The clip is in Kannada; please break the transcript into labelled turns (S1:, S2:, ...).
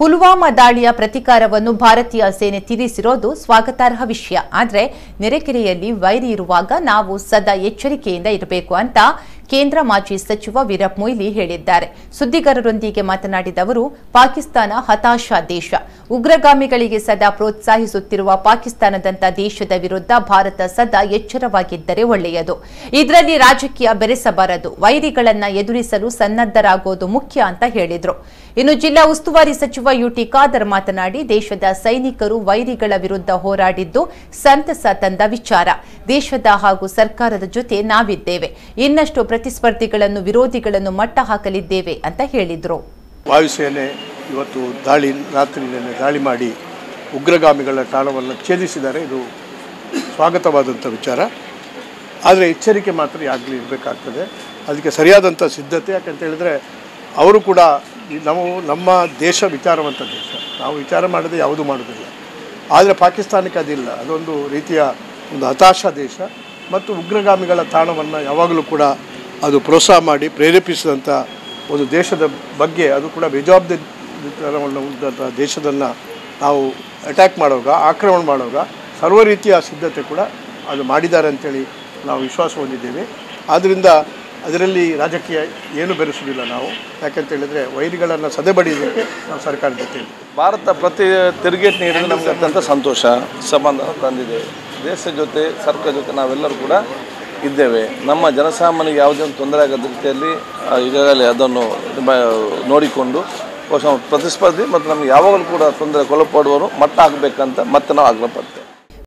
S1: ಪುಲ್ವಾಮಾ ದಾಳಿಯ ಪ್ರತಿಕಾರವನ್ನು ಭಾರತೀಯ ಸೇನೆ ತೀರಿಸಿರೋದು ಸ್ವಾಗತಾರ್ಹ ವಿಷಯ. ಆದರೆ ನೆರೆಕೆರೆಯಲ್ಲಿ ವೈರಿ ಇರುವಾಗ ನಾವು ಸದಾ ಎಚ್ಚರಿಕೆಯಿಂದ ಇರಬೇಕು ಅಂತ ಕೇಂದ್ರ ಮಾಜಿ ಸಚಿವ ವೀರಪ್ಪ ಮೊಯ್ಲಿ ಹೇಳಿದ್ದಾರೆ. ಸುದ್ದಿಗಾರರೊಂದಿಗೆ ಮಾತನಾಡಿದ ಅವರು, ಪಾಕಿಸ್ತಾನ ಹತಾಶ ದೇಶ. ಉಗ್ರಗಾಮಿಗಳಿಗೆ ಸದಾ ಪ್ರೋತ್ಸಾಹಿಸುತ್ತಿರುವ ಪಾಕಿಸ್ತಾನದಂತ ದೇಶದ ವಿರುದ್ಧ ಭಾರತ ಸದಾ ಎಚ್ಚರವಾಗಿದ್ದರೆ ಒಳ್ಳೆಯದು. ಇದರಲ್ಲಿ ರಾಜಕೀಯ ಬೆರೆಸಬಾರದು. ವೈರಿಗಳನ್ನ ಎದುರಿಸಲು ಸನ್ನದ್ಧರಾಗೋದು ಮುಖ್ಯ ಅಂತ ಹೇಳಿದ್ರು. ಇನ್ನು ಜಿಲ್ಲಾ ಉಸ್ತುವಾರಿ ಸಚಿವ ಯುಟಿ ಖಾದರ್ ಮಾತನಾಡಿ, ದೇಶದ ಸೈನಿಕರು ವೈರಿಗಳ ವಿರುದ್ಧ ಹೋರಾಡಿದ್ದು ಸಂತಸ ತಂದ ವಿಚಾರ. ದೇಶದ ಹಾಗೂ ಸರ್ಕಾರದ ಜೊತೆ ನಾವಿದ್ದೇವೆ. ಇನ್ನಷ್ಟು ಪ್ರತಿಸ್ಪರ್ಧಿಗಳನ್ನು, ವಿರೋಧಿಗಳನ್ನು ಮಟ್ಟ ಹಾಕಲಿದ್ದೇವೆ ಅಂತ ಹೇಳಿದ್ರು.
S2: ಇವತ್ತು ದಾಳಿ ರಾತ್ರಿಯಲ್ಲಿ ದಾಳಿ ಮಾಡಿ ಉಗ್ರಗಾಮಿಗಳ ತಾಣವನ್ನು ಛೇದಿಸಿದ್ದಾರೆ. ಇದು ಸ್ವಾಗತವಾದಂಥ ವಿಚಾರ. ಆದರೆ ಎಚ್ಚರಿಕೆ ಮಾತ್ರ ಆಗಲಿ ಇರಬೇಕಾಗ್ತದೆ. ಅದಕ್ಕೆ ಸರಿಯಾದಂಥ ಸಿದ್ಧತೆ. ಯಾಕಂತ ಹೇಳಿದ್ರೆ ಅವರು ಕೂಡ ನಾವು, ನಮ್ಮ ದೇಶ ವಿಚಾರವಂಥ ದೇಶ. ನಾವು ವಿಚಾರ ಮಾಡದೆ ಯಾವುದು ಮಾಡೋದಿಲ್ಲ. ಆದರೆ ಪಾಕಿಸ್ತಾನಕ್ಕೆ ಅದಿಲ್ಲ. ಅದೊಂದು ರೀತಿಯ ಒಂದು ಹತಾಶ ದೇಶ. ಮತ್ತು ಉಗ್ರಗಾಮಿಗಳ ತಾಣವನ್ನು ಯಾವಾಗಲೂ ಕೂಡ ಅದು ಪ್ರೋತ್ಸಾಹ ಮಾಡಿ, ಪ್ರೇರೇಪಿಸಿದಂಥ ಒಂದು ದೇಶದ ಬಗ್ಗೆ ಅದು ಕೂಡ ಬೇಜವಾಬ್ದಾರಿತನವನ್ನು ಉಳ್ಳಂಥ ದೇಶದನ್ನು ನಾವು ಅಟ್ಯಾಕ್ ಮಾಡುವಾಗ, ಆಕ್ರಮಣ ಮಾಡುವಾಗ ಸರ್ವ ರೀತಿಯ ಸಿದ್ಧತೆ ಕೂಡ ಅದು ಮಾಡಿದ್ದಾರೆ ಅಂತೇಳಿ ನಾವು ವಿಶ್ವಾಸ ಹೊಂದಿದ್ದೇವೆ. ಆದ್ದರಿಂದ ಅದರಲ್ಲಿ ರಾಜಕೀಯ ಏನು ಬೆರೆಸುವುದಿಲ್ಲ ನಾವು. ಯಾಕಂತೇಳಿದರೆ ವೈರಿಗಳನ್ನು ಸದೆಬಡಿಯೋದಕ್ಕೆ ನಾವು ಸರ್ಕಾರದ ಜೊತೆ
S3: ಭಾರತ ಪ್ರತಿ ತಿರುಗೇಟ್ ನೀಡಿದ್ರೆ ನಮಗೆ ಅತ್ಯಂತ ಸಂತೋಷ, ಸಂಬಂಧ ತಂದಿದೆ. ದೇಶದ ಜೊತೆ, ಸರ್ಕಾರ ಜೊತೆ ನಾವೆಲ್ಲರೂ ಕೂಡ ಇದ್ದೇವೆ. ನಮ್ಮ ಜನಸಾಮಾನ್ಯರಿಗೆ ಯಾವುದೇ ಒಂದು ತೊಂದರೆ ಆಗದ ರೀತಿಯಲ್ಲಿ ಈಗಾಗಲೇ ಅದನ್ನು ನೋಡಿಕೊಂಡು ಪ್ರತಿಸ್ಪರ್ಧಿ ಮತ್ತು ನಮಗೆ ಯಾವಾಗಲೂ ಕೂಡ ತೊಂದರೆ ಕೊಲಪಡುವವರು ಮಟ್ಟ ಹಾಕಬೇಕಂತ ಮತ್ತೆ ನಾವು ಆಗ್ರಹಪಡ್ತೇವೆ